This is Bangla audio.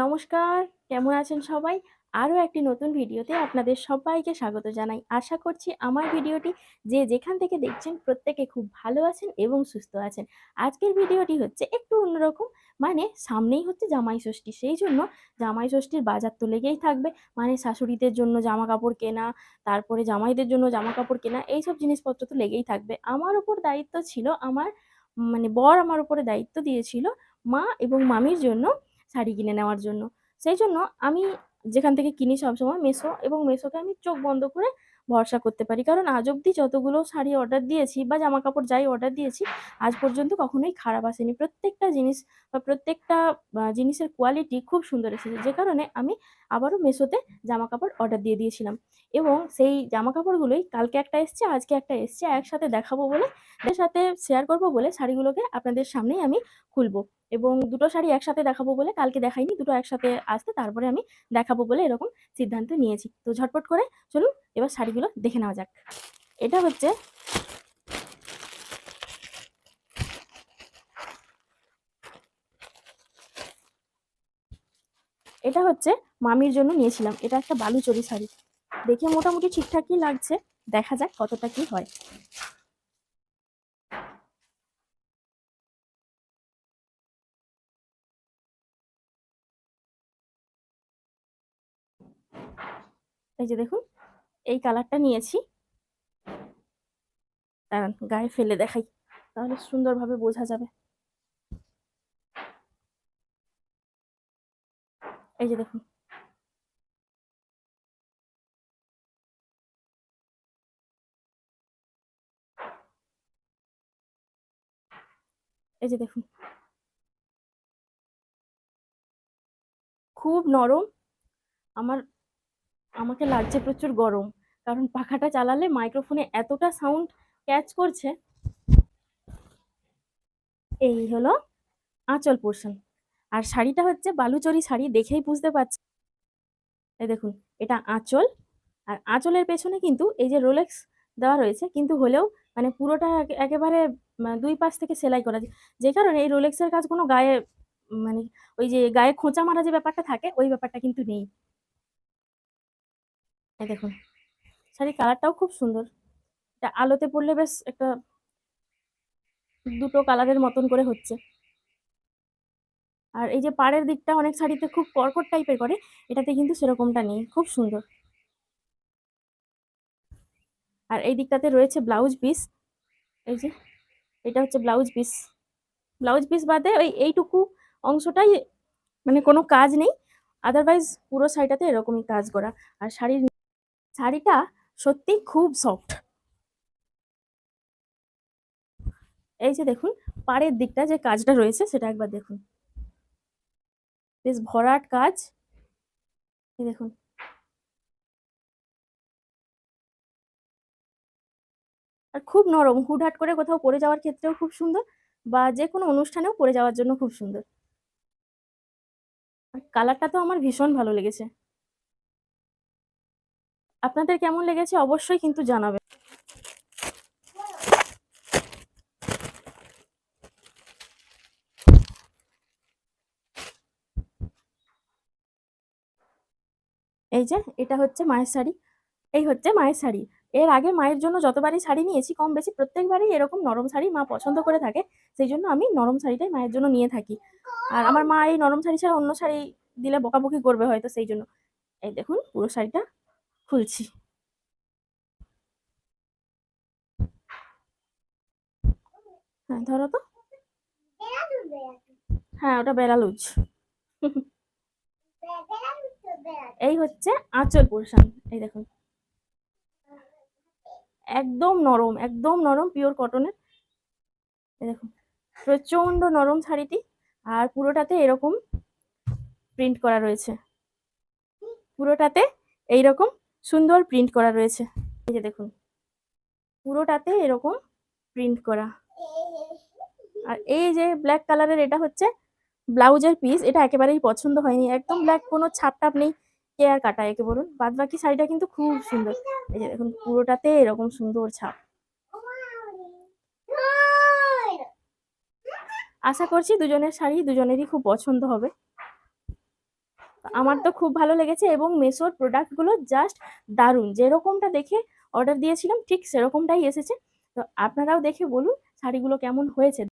নমস্কার, কেমন আছেন সবাই? আরও একটি নতুন ভিডিওতে আপনাদের সবাইকে স্বাগত জানাই। আশা করছি আমার ভিডিওটি যে যেখান থেকে দেখছেন প্রত্যেকে খুব ভালো আছেন এবং সুস্থ আছেন। আজকের ভিডিওটি হচ্ছে একটু অন্যরকম মানে সামনেই হচ্ছে জামাই ষষ্ঠী। সেই জন্য জামাই ষষ্ঠীর বাজার তো লেগেই থাকবে। মানে শাশুড়িদের জন্য জামাকাপড় কেনা, তারপরে জামাইদের জন্য জামা কাপড় কেনা এইসব জিনিসপত্র তো লেগেই থাকবে। আমার উপর দায়িত্ব ছিল আমার মানে বর আমার উপরে দায়িত্ব দিয়েছিল মা এবং মামির জন্য শাড়ি কিনে নেওয়ার জন্য। সেই জন্য আমি যেখান থেকে কিনি সবসময় মেসো এবং মেসোকে আমি চোখ বন্ধ করে ভরসা করতে পারি। কারণ আজ অব্দি যতগুলো শাড়ি অর্ডার দিয়েছি বা জামা কাপড় যাই অর্ডার দিয়েছি, আজ পর্যন্ত কখনোই খারাপ আসেনি। প্রত্যেকটা জিনিস বা প্রত্যেকটা জিনিসের কোয়ালিটি খুব সুন্দর এসেছে। যে কারণে আমি আবারও মেসোতে জামাকাপড় অর্ডার দিয়ে দিয়েছিলাম এবং সেই জামা কাপড়গুলোই কালকে একটা এসছে, আজকে একটা এসছে। একসাথে দেখাবো বলে, এর সাথে শেয়ার করব বলে শাড়িগুলোকে আপনাদের সামনেই আমি খুলবো। এবং দুটো শাড়ি একসাথে দেখাবো বলে কালকে দেখাইনি। দুটো একসাথে আসতে তারপরে আমি দেখাবো বলে এরকম সিদ্ধান্ত নিয়েছি। তো ঝটপট করে চলুন এবার শাড়িগুলো দেখে নেওয়া যাক। এটা হচ্ছে এটা হচ্ছে মামির জন্য নিয়েছিলাম। এটা একটা বালুচরি শাড়ি। দেখে মোটামুটি ঠিকঠাকই লাগছে। দেখা যাক কতটা কি হয়। এই যে দেখুন, এই কালারটা নিয়েছি। দাঁড়ান গায়ে ফেলে দেখাই। তাহলে সুন্দরভাবে বোঝা যাবে। এই যে দেখুন। এই যে দেখুন। খুব নরম। আমার আমাকে লাগছে প্রচুর গরম। কারণ পাখাটা চালালে মাইক্রোফোনে এতটা সাউন্ড ক্যাচ করছে। এই হলো আঁচল পোর্শন আর শাড়িটা হচ্ছে বালুচরি শাড়ি, দেখেই বুঝতে পারছি এই দেখুন, এটা আঁচল। আর আঁচলের পেছনে কিন্তু এই যে রোলেক্স দেওয়া রয়েছে, কিন্তু হলেও মানে পুরোটা একেবারে দুই পাশ থেকে সেলাই করা। যে কারণে এই রোলেক্সের কাজ কোনো গায়ে মানে ওই যে গায়ে খোঁচা মারা যে ব্যাপারটা থাকে, ওই ব্যাপারটা কিন্তু নেই। এই দেখুন। শাড়ির কালারটাও খুব সুন্দর। এটা আলোতে পড়লে বেশ একটা দুটো কালারের মতন করে হচ্ছে। আর এই যে পাড়ের দিকটা অনেক শাড়িতে খুব কর্কট টাইপের করে, এটাতে কিন্তু সেরকমটা নেই। খুব সুন্দর। আর এই দিকটাতে রয়েছে ব্লাউজ পিস। এই যে এটা হচ্ছে ব্লাউজ পিস। ব্লাউজ পিস বাদে ওই এইটুকু অংশটাই মানে কোনো কাজ নেই। আদারওয়াইজ পুরো শাড়িটাতে এরকমই কাজ করা। আর শাড়ির শাড়িটা সত্যিই খুব সফট। এই যে দেখুন, পাড়ের দিকটা যে কাজটা রয়েছে, সেটা একবার দেখুন। বেশ ভরাট কাজ। এই দেখুন। আর খুব নরম। হুটহাট করে কোথাও পরে যাওয়ার ক্ষেত্রেও খুব সুন্দর বা যে কোনো অনুষ্ঠানেও পরে যাওয়ার জন্য খুব সুন্দর। আর কালারটা তো আমার ভীষণ ভালো লেগেছে। আপনাদের কেমন লেগেছে অবশ্যই কিন্তু জানাবেন। এই যে, এটা হচ্ছে মায়ের শাড়ি। এই হচ্ছে মায়ের শাড়ি। এর আগে মায়ের জন্য যতবারই শাড়ি নিয়েছি, কম বেশি প্রত্যেকবারই এরকম নরম শাড়ি মা পছন্দ করে থাকে। সেই জন্য আমি নরম শাড়িটাই মায়ের জন্য নিয়ে থাকি। আর আমার মা এই নরম শাড়ি ছাড়া অন্য শাড়ি দিলে বকাবকি করবে হয়তো সেই জন্য এই দেখুন পুরো শাড়িটা খুলছি। হ্যাঁ, ধরো তো। হ্যাঁ, ওটা বেলালুজ। এই হচ্ছে আঁচল পোরশন। এই দেখুন। একদম নরম, একদম নরম পিওর কটনের। এই দেখুন। প্রচণ্ড নরম শাড়িটি। আর পুরোটাতে এরকম প্রিন্ট করা রয়েছে। পুরোটাতে এইরকম সুন্দর প্রিন্ট করা রয়েছে। এই যে দেখুন। পুরোটাতে এরকম প্রিন্ট করা। আর এই যে ব্ল্যাক কালারের এটা হচ্ছে ব্লাউজের পিস। এটা একেবারেই পছন্দ হয়নি। একদম ব্ল্যাক কোনো ছাপ-টাপ নেই। কে আর কাটায় একে বলুন? বাদ বাকি শাড়িটা কিন্তু খুব সুন্দর। এই যে দেখুন, পুরোটাতে এরকম সুন্দর ছাপ। আশা করছি দুজনের শাড়ি দুজনেরই খুব পছন্দ হবে। আমার তো খুব ভালো লেগেছে এবং মেসোর প্রোডাক্টগুলো জাস্ট দারুণ। যেরকমটা দেখে অর্ডার দিয়েছিলাম, ঠিক সেরকমটাই এসেছে। তো আপনারাও দেখে বলুন শাড়িগুলো কেমন হয়েছে।